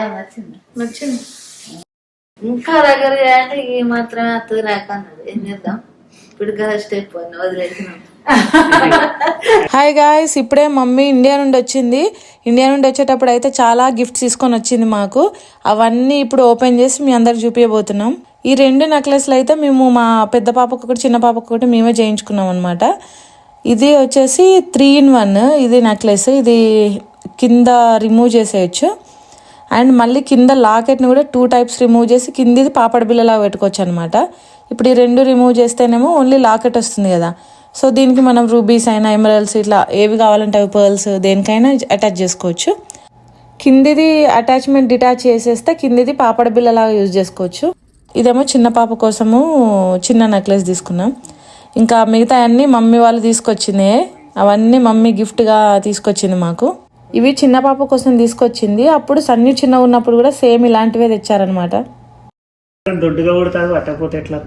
బాగా నచ్చింది. నచ్చింది. ఇంకా దగ్గర అంటే ఈ మాత్రమే అత్తది రాక అన్నది. ఏం చేద్దాం? ఇప్పుడు కదా స్టెప్ వదిలేసినాం. హాయ్ గాయస్ ఇప్పుడే మమ్మీ ఇండియా నుండి వచ్చింది. ఇండియా నుండి వచ్చేటప్పుడు అయితే చాలా గిఫ్ట్స్ తీసుకొని వచ్చింది మాకు. అవన్నీ ఇప్పుడు ఓపెన్ చేసి మీ అందరికి చూపించబోతున్నాం ఈ రెండు నెక్లెస్లు అయితే మేము మా పెద్ద పాపకు ఒకటి చిన్న పాపకు ఒకటి మేమే చేయించుకున్నాం అనమాట ఇది వచ్చేసి త్రీ ఇన్ వన్ ఇది నెక్లెస్ ఇది కింద రిమూవ్ చేసేయచ్చు. అండ్ మళ్ళీ కింద లాకెట్ని కూడా టూ టైప్స్ రిమూవ్ చేసి కిందిది పాపడ బిల్లలాగా పెట్టుకోవచ్చు అనమాట ఇప్పుడు ఈ రెండు రిమూవ్ చేస్తేనేమో ఓన్లీ లాకెట్ వస్తుంది కదా. సో దీనికి మనం రూబీస్ అయినా ఎమరల్స్ ఇట్లా ఏవి కావాలంటే అవి పర్ల్స్ దేనికైనా అటాచ్ చేసుకోవచ్చు. కిందిది అటాచ్మెంట్ డిటాచ్ చేసేస్తే కిందిది పాపడ బిల్లలాగా యూజ్ చేసుకోవచ్చు. ఇదేమో చిన్న పాప కోసము చిన్న నెక్లెస్ తీసుకున్నాం. ఇంకా మిగతా అన్నీ మమ్మీ వాళ్ళు తీసుకొచ్చింది అవన్నీ మమ్మీ గిఫ్ట్గా తీసుకొచ్చింది మాకు. ఇవి చిన్న పాప కోసం తీసుకొచ్చింది. అప్పుడు సన్నీ చిన్న ఉన్నప్పుడు కూడా సేమ్ ఇలాంటివే తెచ్చారనమాట దొడ్డుగా కొడుతుంది పట్టకపోతే ఎట్లా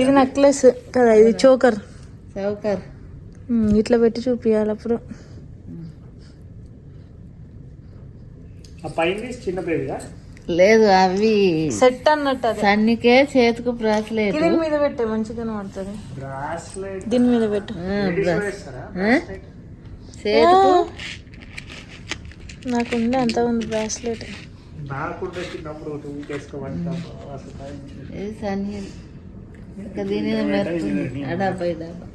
ఇది నెక్లెస్ కదా ఇది చోకర్. చౌకర్ ఇట్లా పెట్టి చూపించాలి అప్పుడు. చిన్న బేబీగా లేదు అవి సెట్ అన్నట్టు సన్నికే చేతికి బ్రాస్లెట్ దీని మీద పెట్టే మంచిగా పడుతుంది. బ్రాస్లెట్ దీని మీద పెట్టు. చేతికి? నాకు ఉండే అంత ఉంది బ్రాస్లెట్ ఇది సన్ని ఇంకా దీని మెరుతుంది డబ్బా డబ్బా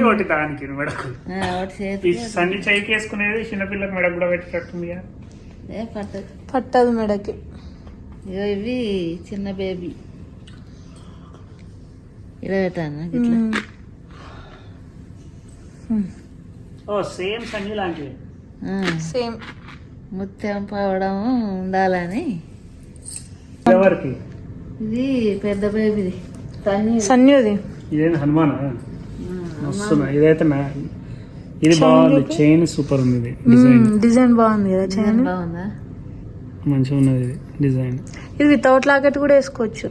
ఒకటి దానికి సన్ని వేసుకునేది చిన్నపిల్లకి మెడకు కూడా పెట్టేటట్టుందిగా. ఏ పట్టదు పట్టదు మెడకి. ఇగో ఇవి చిన్న బేబీ ఇలా పెట్టాను ఇట్లా ఓ సేమ్ సన్ని లాంటివి. సేమ్. ముత్యం పవడం ఉండాలని. ఎవరికి? ఇది పెద్ద బేబీది సన్యుది ఇదేంటి హనుమానా? వస్తున్నా ఇదైతే నా ఇది బాగుంది. చైన్ సూపర్ ఉంది ఇది. డిజైన్ డిజైన్ బాగుంది కదా చైన్ బాగుందా? మంచిగా ఉన్నది ఇది. డిజైన్ ఇది వితౌట్ లాకెట్ కూడా వేసుకోవచ్చు.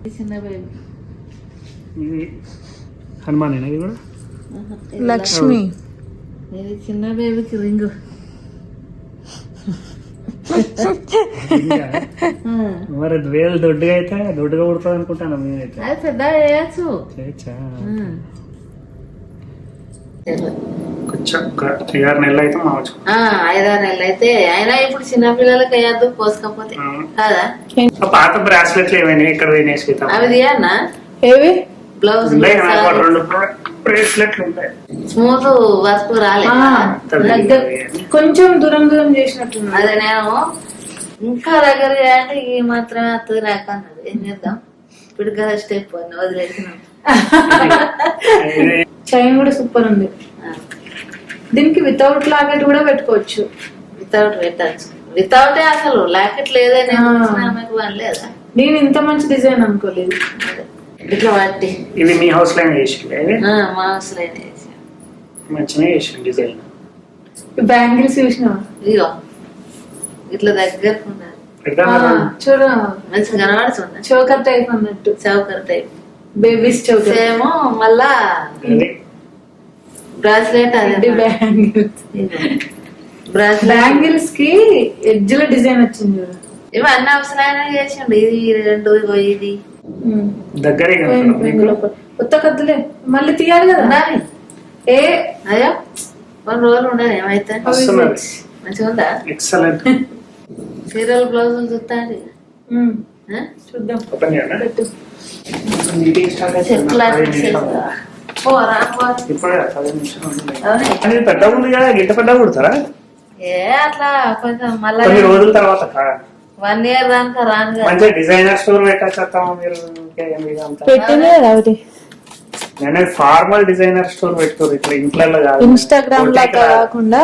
ఇది చిన్న బేబీ ఇది కూడా? లక్ష్మి. ఇది చిన్న బేబీకి రింగు. మరి వేలు దొడ్డుగా అయితే దొడ్డుగా కుడుతుంది అనుకుంటాను అది పెద్ద వేయచ్చు. చేయొచ్చా? ఉమ్. కొంచెం ఒక ఐదారు నెలలు అయితే మావచ్చు. ఆ, ఐదారు నెలలు అయితే అయినా ఇప్పుడు చిన్న పిల్లలకి వేయద్దు పోసుకోకపోతే కాదా? ఆ పాత బ్రాస్లెట్లు ఏమైనా ఇక్కడ పోయినాయి సీత అవి తీయన్నా? ఏవి? బ్లౌజ్ ఉన్నాయి నాకు ఒక రెండు బ్రేస్లెట్లు ఉంటాయి స్మూత్ వర్క్ రాలే. దగ్గర కొంచెం దూరం దూరం చేసినట్టున్నా అదే నేను ఇంకా దగ్గర అంటే ఈ మాత్రమే అత్తది రాక అన్నది ఏం చేద్దాం? ఇప్పుడు కదా స్టెప్ అని వదిలేసినాం. చైన్ కూడా సూపర్ ఉంది. దీనికి వితౌట్ లాకెట్ కూడా పెట్టుకోవచ్చు. వితౌట్ పెట్టచ్చు. వితౌట్ అసలు లాకెట్ లేదే నేను చూసిన ఆమెకు పని లేదా నేను ఇంత మంచి డిజైన్ అనుకోలేదు. ఇట్లా పట్టి ఇది మీ హౌస్లో ఆ, మా అవసరం మంచిగా చేసింది. డిజైన్. బ్యాంగిల్స్ చూసినా ఇదిగో. ఇట్లా పెడతాను చూడ. మంచిగా కనబడుతుంది? చోకర్ టైప్ అన్నట్టు choker type babies choker same మళ్ళా బ్రాస్లెట్ అదే బ్యాంగిల్స్ బ్యాంగిల్స్కి ఎడ్జ్లో డిజైన్ వచ్చింది చూడు. ఇవన్నీ అవసరమైన చేసిండు. ఇది రెండు ఇగో ఇది. దగ్గరే. కొత్త కత్తులే మళ్ళీ తీయాలి కదా? ఉండాలి. ఏ? అయ్యో కొన్ని రోజులు ఉండదు ఏమైతే? మంచిగా ఉందా? ఎక్సలెంట్ సీరియల్ బ్లౌజులు చూస్తాండి. ఉమ్, చూద్దాం. ఓపెన్ చేయండి పెట్టు మీటింగ్ స్టార్ట్ అయితే చెట్ల ఓ రా పో. ఇప్పుడే పది నిమిషాలు ఉంది. కదా గిట్ట కుడతారా? ఏ అట్లా కొంచెం మళ్ళా కొన్ని రోజుల తర్వాత. వన్ ఇయర్ దాకా రాను మంచిగా డిజైనర్ స్టోర్ పెట్టచ్చేస్తాము మీరు? ఒకటి. నేను ఫార్మల్ డిజైనర్ స్టోర్ పెట్టుకోరు ఇట్లా ఇంట్లో కాదు. ఇన్స్టాగ్రామ్ లాగా కాకుండా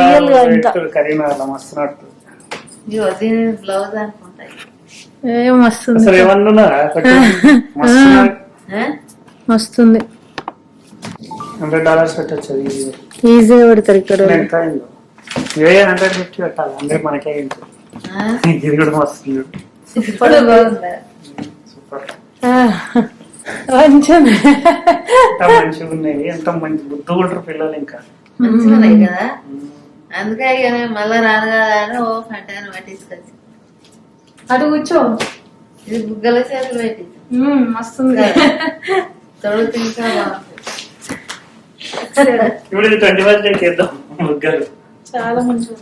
రియల్గా ఇంకా. కరీంనగర్లో మస్తు నడుతుంది. ఇగో దీని బ్లౌజ్ అనుకుంటాయి ఏ మస్తు మస్తుంది. హండ్రెడ్ డాలర్స్ పెట్టచ్చు ఇది ఈజీగా పెడతారు ఇక్కడ. ఏ హండ్రెడ్ ఫిఫ్టీ పెట్టాలి. హండ్రెడ్ మనకే ఇది కూడా బాగుందా సూపర్. మంచిగా ఎంత మంచిగా ఉన్నాయి. ఎంత మంచి బుద్ధి ఉంటారు పిల్లలు ఇంకా. మంచిగా ఉన్నాయి కదా? అందుకే ఇక మళ్ళా రాను కదా అని ఓ ఫంటాను పట్టించుకొచ్చి. అటు కూర్చో. ఇది బుగ్గల చేతులు పెట్టి మస్తుంది. తొడుగు ఇంకా బాగుంటుంది ఇప్పుడు ఇది ట్వంటీ ఫస్ట్ డే చేద్దాం ముగ్గురు. చాలా మంచిగా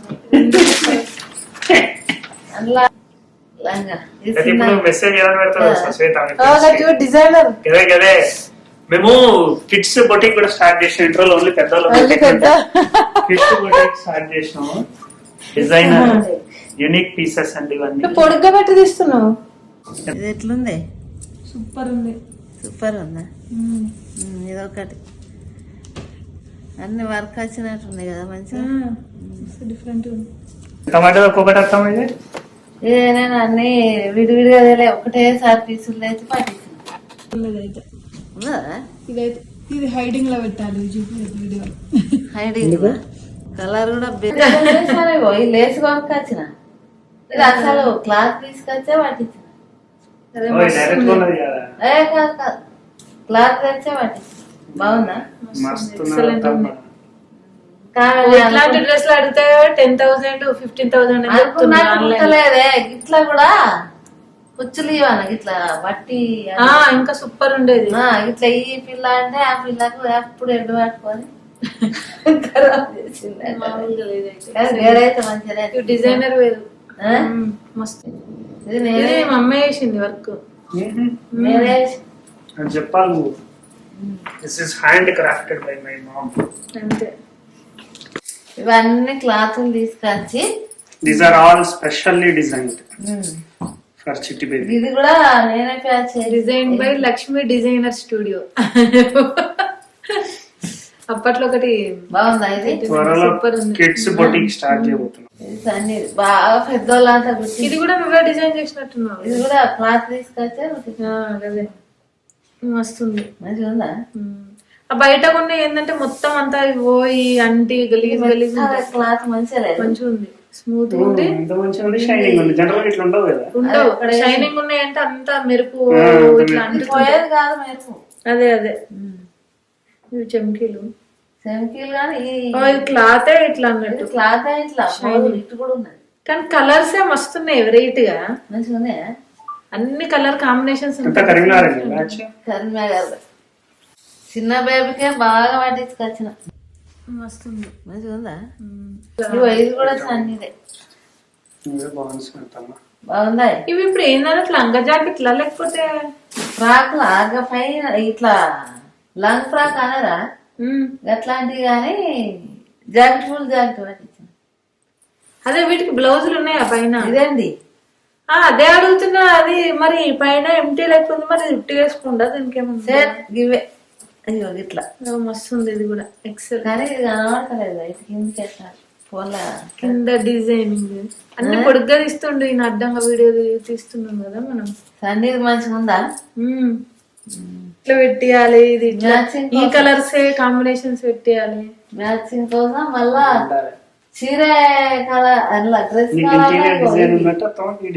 మెసేజ్ ఎలా పెడతారు డిజైనర్ గదే గదే. మేము కిడ్స్ బొటిక్ కూడా స్టార్ట్ చేసిన ఇంట్రోలో ఓన్లీ పెద్ద. కిడ్స్ బొటిక్ స్టార్ట్ చేసినాము. డిజైనర్ యూనిక్ పీసెస్ అండి ఇవన్నీ. పొడుగ్గా పెట్టి తీస్తున్నావు. ఇది ఎట్లుంది? సూపర్ ఉంది. సూపర్ ఉందా? మ్మ్. అన్ని వర్క్ వచ్చినట్టుంది కదా మంచిగా? డిఫరెంట్ ఉంది. టమాటో ఒక్కొక్కటి వస్తాం ఇది? నేను అన్ని విడివిడిగా తెలియ ఒకటేసారి పీసులు తెచ్చి పట్టించిన ఇదైతే ఇది హైడింగ్లో పెట్టాలి వీడియో హైడింగ్ కలర్ కూడా లేస్ కొనుక్కొచ్చిన ఇది అసలు క్లాత్ తీసుకొచ్చే పట్టించిన. క్లాత్ తెచ్చే పట్టించిన. బాగుందా? ఇట్లాంటి డ్రెస్లు అడిగితే టెన్ థౌసండ్ ఫిఫ్టీన్ థౌసండ్ అనుకున్నట్టు కుట్టలేదే. ఇట్లా కూడా కుచ్చులు ఇవ్వాలి ఇట్లా బట్టి ఇంకా సూపర్ ఉండేది. ఆ, ఇట్లా ఈ పిల్ల అంటే ఆ పిల్లకు ఎప్పుడు ఎడ్డు పట్టుకొని డిజైనర్ వేరు. మస్తు. ఇది ఇది నేనే మా అమ్మ వేసింది వర్క్. చెప్పాలి నువ్వు. This is handcrafted by my mom అంతే. ఇవన్నీ క్లాతులు తీసుకొచ్చి these are all specially designed for Chitti baby ఇది కూడా నేనే patch design by Lakshmi designer studio అప్పట్లో ఒకటి బాగుందా ఇది? ఉంది. కిడ్స్ బొటిక్ స్టార్ట్ చేయబోతున్నాం. బాగా పెద్దోళ్ళంతా ఇది కూడా నువ్వే డిజైన్ చేసినట్టున్నావు. ఇది కూడా క్లాత్ తీసుకొచ్చే అదే. మస్తుంది మంచిగా ఉందా. ఆ బయట ఉన్న ఏంటంటే మొత్తం అంతా పోయి అంటి గలీజ్ గలీజ్ క్లాత్ మంచిగా లేదు. మంచిగా ఉంది స్మూత్ ఉంది. షైనింగ్ ఉంది జనరల్ ఇట్లా ఉండవు కదా? ఉండవు. షైనింగ్ ఉన్నాయంటే అంతా మెరుపు ఇట్లా పోయేది కాదు మెరుపు. అదే అదే. ఇవి చెంకీలు సెంకీలు కానీ క్లాతే ఇట్లా అన్నట్టు. క్లాత్ ఇట్లా. ఇటు కూడా ఉన్నది. కానీ కలర్స్ మస్తున్నాయి వెరైటీ గా. మంచిగా ఉన్నాయా? అన్ని కలర్ కాంబినేషన్స్ చిన్న బేబీకే బాగా పట్టించుకొచ్చిన. మంచిగా ఉందా? కూడా సన్నీదే బాగుంది ఇవి ఇప్పుడు ఏంటంటే లంగా జాకెట్లా లేకపోతే? ఫ్రాక్ లాగా పైన ఇట్లా లాంగ్ ఫ్రాక్ అనరా. అట్లాంటివి కానీ జాకెట్ ఫుల్ జాకెట్ పట్టించిన. అదే వీటికి బ్లౌజులు ఉన్నాయా పైన? ఇదేంటి అదే అడుగుతున్నా అది మరి పైన ఎంటీ లేకపోతే మరి లిఫ్ట్ వేసుకుండా దీనికి సేట్ గివే అయ్యో ఇట్లా. ఓ, మస్తు ఉంది ఇది కూడా ఎక్సెల్ కానీ ఇది కనబడతలేదు ఇటు కిందకి ఎట్లా ఫోన్లో కింద డిజైనింగ్ అన్ని పొడుగ్గా తీస్తుండు ఈయన అడ్డంగా వీడియో తీస్తున్నాం కదా మనం. సన్నీది మంచిగా ఉందా. ఇట్లా పెట్టియాలి ఇది ఇట్లా. మ్యాచింగ్ ఈ కలర్స్ కాంబినేషన్స్ పెట్టియాలి. మ్యాచింగ్ కోసం మళ్ళా చీర కలర్ అట్లా డ్రెస్ కలర్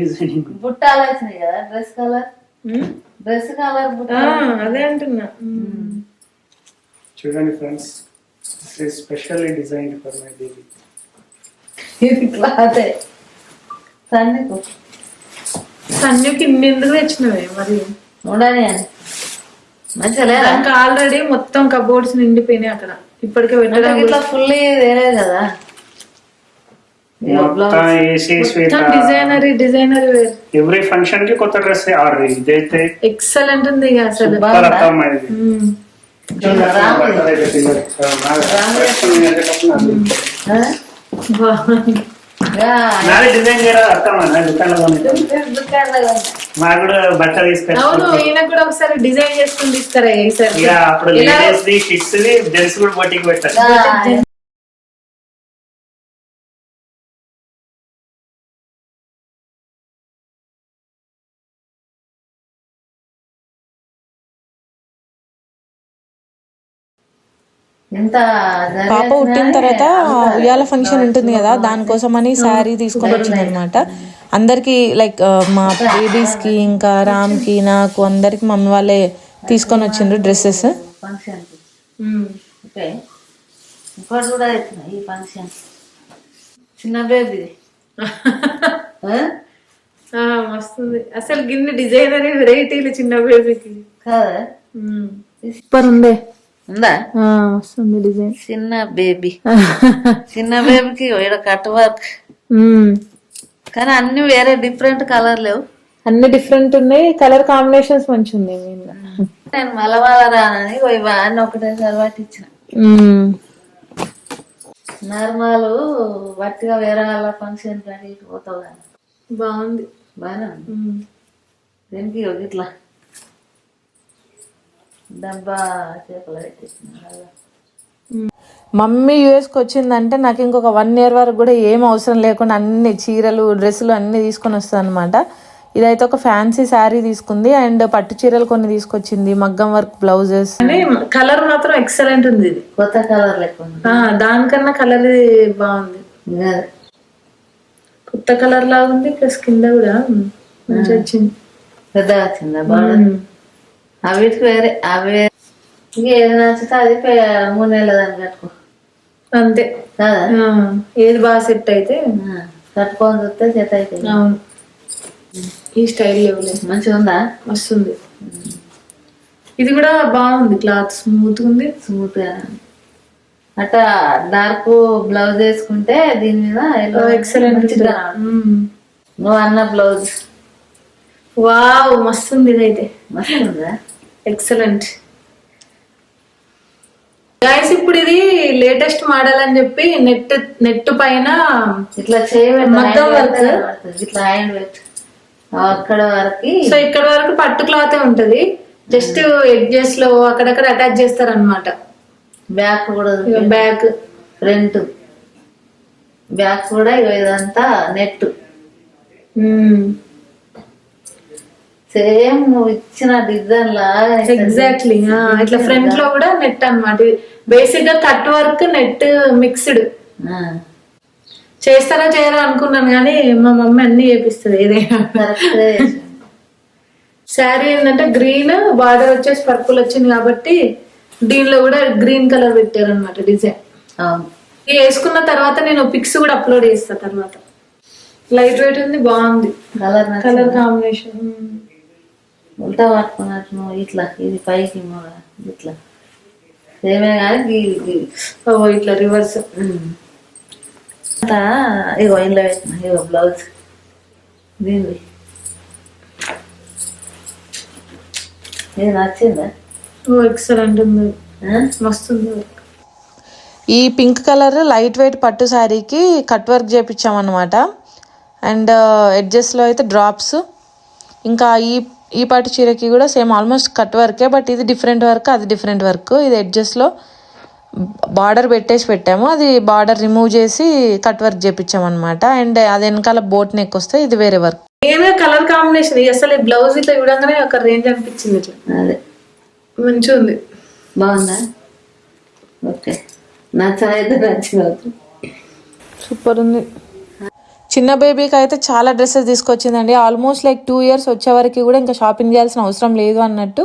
డిజైన్ బుట్టాలు వచ్చినాయి కదా డ్రెస్ కలర్. డ్రెస్ కలర్ అదే అంటున్నా. చూడండి friends specially designed for my baby. ఇది క్లాతే సన్నీకు. సన్యుకి ఇన్ని ఎందుకు తెచ్చినవే మరి? ఉండని. మంచిగా ఆల్రెడీ మొత్తం కబోర్డ్స్ నిండిపోయినాయి అక్కడ. ఇప్పటికే పెట్టడం ఇట్లా ఫుల్ తెలియదు కదా? మొత్తం డిజైనర్ డిజైనర్ ఎవ్రీ ఫంక్షన్కి కొత్త డ్రెస్ ఆర్డర్ ఇదైతే ఎక్సలెంట్ ఉంది అసలు. నాది డిజైన్ చేయడం నా దుకాణంలో. నాకు కూడా బట్టలు అవును ఈయన కూడా ఒకసారి డిజైన్ చేసుకుని తీసుకురా ఈసారి. ఇక అప్పుడు లేడీస్ ది కిడ్స్ ది జెంట్స్ కూడా బొట్టికి పెట్టారు పాప పుట్టిన తర్వాత ఉయ్యాల ఫంక్షన్ ఉంటుంది కదా దానికోసం అని శారీ తీసుకొని వచ్చింది అనమాట అందరికి లైక్ మా బేబీస్కి ఇంకా రామ్కి నాకు అందరికి మమ్మీ వాళ్ళే తీసుకొని వచ్చిండ్రు డ్రెస్సెస్ ఈ ఫంక్షన్ చిన్న బేబీ వస్తుంది. అసలు గిన్నె డిజైనర్ వెరైటీలు చిన్న బేబీకి కాదా? సూపర్ ఉందే. ఉందా? వస్తుంది డిజైన్. చిన్న బేబీ. చిన్న బేబీకి ఇక్కడ కట్ వర్క్. కానీ అన్ని వేరే డిఫరెంట్ కలర్ లేవు. అన్ని డిఫరెంట్ ఉన్నాయి. కలర్ కాంబినేషన్స్ మంచి ఉన్నాయి నేను మల మల రానని ఇవన్నీ ఒకటేసారి పట్టించిన నార్మల్ వట్టిగా వేరే వాళ్ళ ఫంక్షన్ పోతావు కానీ బాగుంది. ఉంది. దీనికి ఇట్లా? డబ్బా చేపలు పెట్టేసిన మమ్మీ యూఎస్కి వచ్చిందంటే నాకు ఇంకొక వన్ ఇయర్ వరకు కూడా ఏం అవసరం లేకుండా అన్ని చీరలు డ్రెస్సులు అన్ని తీసుకొని వస్తుంది అనమాట ఇదైతే ఒక ఫ్యాన్సీ శారీ తీసుకుంది. అండ్ పట్టు చీరలు కొన్ని తీసుకొచ్చింది. మగ్గం వర్క్ బ్లౌజెస్. కలర్ మాత్రం ఎక్సలెంట్ ఉంది ఇది. కొత్త కలర్ ఉంది. దానికన్నా కలర్ బాగుంది. కొత్త కలర్ లాగా ఉంది ప్లస్ కింద కూడా మంచిగా వచ్చింది. పెద్దగా వచ్చిందా? బాగా అవిటికి వేరే అవి ఏది నచ్చితే అది మూడు నెలల దాన్ని కట్టుకో. అంతే. కదా? ఏది బాగా సెట్ అయితే. కట్టుకొని చూస్తే సెట్ అవుతాయి అవును. ఈ స్టైల్ లేవులే మంచిగా ఉందా? వస్తుంది ఇది కూడా బాగుంది. క్లాత్ స్మూత్ ఉంది. స్మూత్గా అట్లా డార్క్ బ్లౌజ్ వేసుకుంటే దీని మీద ఎక్సలెంట్. నువ్వు అన్న బ్లౌజ్. వావ్ మస్తు ఉంది ఇదైతే. మస్తు ఉందా ఎక్సలెంట్ గైస్ ఇప్పుడు ఇది లేటెస్ట్ మోడల్ అని చెప్పి నెట్ నెట్ పైన ఇట్లా. పెడితే కనబడుతుంది. ఇట్లా హ్యాండ్ పెట్టు అక్కడ వరకు సో ఇక్కడ వరకు పట్టు క్లాత్ ఉంటది. జస్ట్ ఎడ్జెస్లో అక్కడక్కడ అటాచ్ చేస్తారు అనమాట బ్యాక్ కూడా బ్యాక్ ఫ్రంట్ బ్యాక్ కూడా ఇదంతా నెట్ సేమ్ నువ్వు ఇచ్చిన డిజైన్ లాగా ఎగ్జాక్ట్లీ ఇట్లా ఫ్రంట్లో కూడా నెట్ అన్నమాట. బేసిక్గా కట్ వర్క్ నెట్ మిక్స్డ్ చేస్తారా చేయరా అనుకున్నాను కానీ మా మమ్మీ అన్ని చేపిస్తుంది ఏదైనా. శారీ ఏంటంటే గ్రీన్ బార్డర్ వచ్చేసి పర్పుల్ వచ్చింది కాబట్టి దీనిలో కూడా గ్రీన్ కలర్ పెట్టారు అనమాట డిజైన్ వేసుకున్న తర్వాత నేను పిక్స్ కూడా అప్లోడ్ చేస్తా తర్వాత. లైట్ వెయిట్ ఉంది బాగుంది. కలర్ కలర్ కాంబినేషన్ ఉల్టా పట్టుకున్నట్టు నువ్వు ఇట్లా ఇది పైకి ఇట్లా సేమే కానీ ఇట్లా రివర్స్ ఇగో ఇంట్లో పెట్టిన ఇగో బ్లౌజ్ దీనిది ఇది నచ్చిందా ఓ ఎక్సలెంట్ ఉంది ఆ? మస్తు ఉంది ఈ పింక్ కలర్ లైట్ వెయిట్ పట్టు శారీకి కట్ వర్క్ చేపించామన్నమాట అండ్ ఎడ్జెస్లో అయితే డ్రాప్స్ ఇంకా ఈ ఈ పట్టు చీరకి కూడా సేమ్ ఆల్మోస్ట్ కట్ వర్కే బట్ ఇది డిఫరెంట్ వర్క్ అది డిఫరెంట్ వర్క్. ఇది ఎడ్జెస్లో బార్డర్ పెట్టేసి పెట్టాము. అది బార్డర్ రిమూవ్ చేసి కట్ వర్క్ చేపించామన్నమాట. అండ్ అది వెనకాల బోట్ నెక్ వస్తే ఇది వేరే వర్క్ ఏమే కలర్ కాంబినేషన్ అసలు ఈ బ్లౌజ్ ఇట్లా చూడంగానే ఒక రేంజ్ అనిపించింది ఇట్లా. అదే. మంచిగా ఉంది. బాగుందా? ఓకే. నచ్చనైతే నచ్చినట్టు సూపర్ ఉంది. చిన్న బేబీకి అయితే చాలా డ్రెస్సెస్ తీసుకొచ్చిందండి. ఆల్మోస్ట్ లైక్ టూ ఇయర్స్ వచ్చే వరకు కూడా ఇంకా షాపింగ్ చేయాల్సిన అవసరం లేదు అన్నట్టు.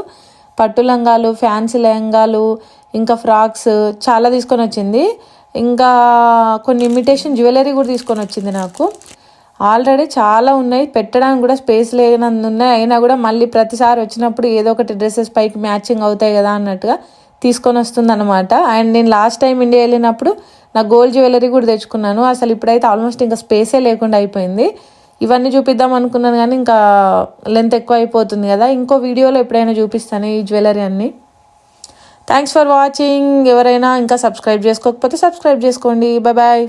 పట్టు లంగాలు ఫ్యాన్సీ లెహంగాలు ఇంకా ఫ్రాక్స్ చాలా తీసుకొని వచ్చింది. ఇంకా కొన్ని ఇమిటేషన్ జ్యువెలరీ కూడా తీసుకొని వచ్చింది నాకు. ఆల్రెడీ చాలా ఉన్నాయి. పెట్టడానికి కూడా స్పేస్ లేనందున్నాయి. అయినా కూడా మళ్ళీ ప్రతిసారి వచ్చినప్పుడు ఏదో ఒకటి డ్రెస్సెస్ పైకి మ్యాచింగ్ అవుతాయి కదా అన్నట్టుగా తీసుకొని వస్తుంది అనమాట అండ్ నేను లాస్ట్ టైం ఇండియా వెళ్ళినప్పుడు నా గోల్డ్ జ్యువెలరీ కూడా తెచ్చుకున్నాను. అసలు ఇప్పుడైతే ఆల్మోస్ట్ ఇంకా స్పేసే లేకుండా అయిపోయింది. ఇవన్నీ చూపిద్దాం అనుకున్నాను కానీ ఇంకా లెంత్ ఎక్కువ అయిపోతుంది కదా. ఇంకో వీడియోలో ఎప్పుడైనా చూపిస్తాను ఈ జ్యువెలరీ అన్నీ. థ్యాంక్స్ ఫర్ వాచింగ్ ఎవరైనా ఇంకా సబ్స్క్రైబ్ చేసుకోకపోతే సబ్స్క్రైబ్ చేసుకోండి. Bye bye